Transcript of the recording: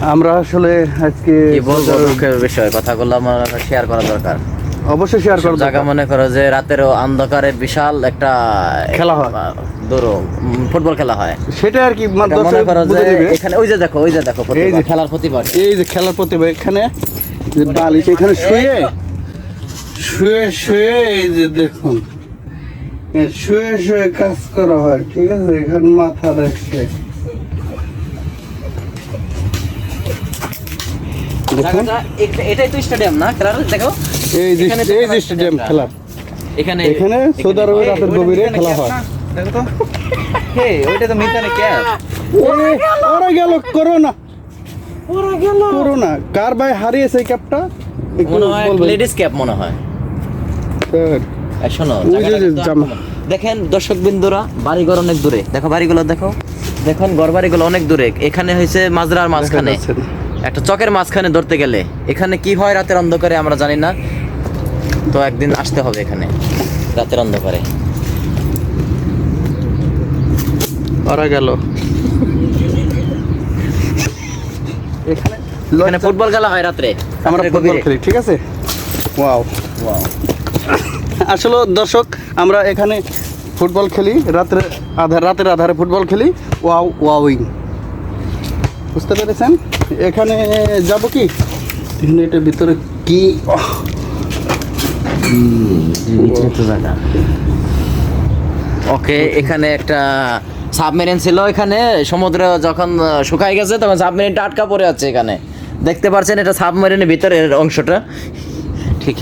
আমরা আসলে আজকে বিষয়? কথাগুলো আমার শেয়ার করা দরকার। অবশ্যই শেয়ার করব জায়গা মনে করো যে রাতের অন্ধকারে বিশাল একটা খেলা হয়। ধরো ফুটবল খেলা হয়। সেটা আর কি মনে করো যে এখানে ওই যে দেখো ওই যে দেখো প্রতিভা, যে- খেলার প্রতিভা এই যে খেলার প্রতিভা এখানে যে বালিশ এখানে শুয়ে শুয়ে শুয়ে এই যে দেখুন। শুয়ে শুয়ে কাজ করা হয় ঠিক আছে? এখানে মাথা রাখছে। দেখুন। এটাই তো স্টেডিয়াম না? খেলার দেখো এই যে এই যে স্টেডিয়াম খেলার। এখানে এখানে সৌদি আরবে রাতের গভীরে খেলা হয়। দেখো তো। হে ওইটা তো মিতানে ক্যাপ। ওরা গেল। করোনা করোনা কার ভাই হারিয়েছে এই ক্যাপটা? মনে হয় লেডিস ক্যাপ মনে হয়। শোনো। দেখেন দর্শক বিন্দুরা বাড়িঘর অনেক দূরে। দেখো বাড়িগুলো দেখো। দেখুন ঘর বাড়িগুলো অনেক দূরে। এখানে হয়েছে মাজরার মাঝখানে। একটা চকের মাঝখানে ধরতে গেলে এখানে কি হয় রাতের অন্ধকারে আমরা জানি না তো একদিন আসতে হবে এখানে রাতের অন্ধকারে। ওরা গেল। এখানে এখানে ফুটবল খেলা হয় রাত্রে আমরা ফুটবল খেলি ঠিক আছে? ওয়াও। Wow. আসলে দর্শক আমরা এখানে ফুটবল খেলি রাত্রে আধার রাতের আধারে ফুটবল খেলি ওয়াও ওয়াউইং বুঝতে পেরেছেন? এখানে যাব কি? এটার ভিতরে কি? ওকে এখানে একটা সাবমেরিন ছিল এখানে। সমুদ্র যখন শুকায় গেছে তখন সাবমেরিনটা আটকা পড়ে আছে এখানে। দেখতে পাচ্ছেন এটা সাবমেরিনের ভিতরের অংশটা? ঠিক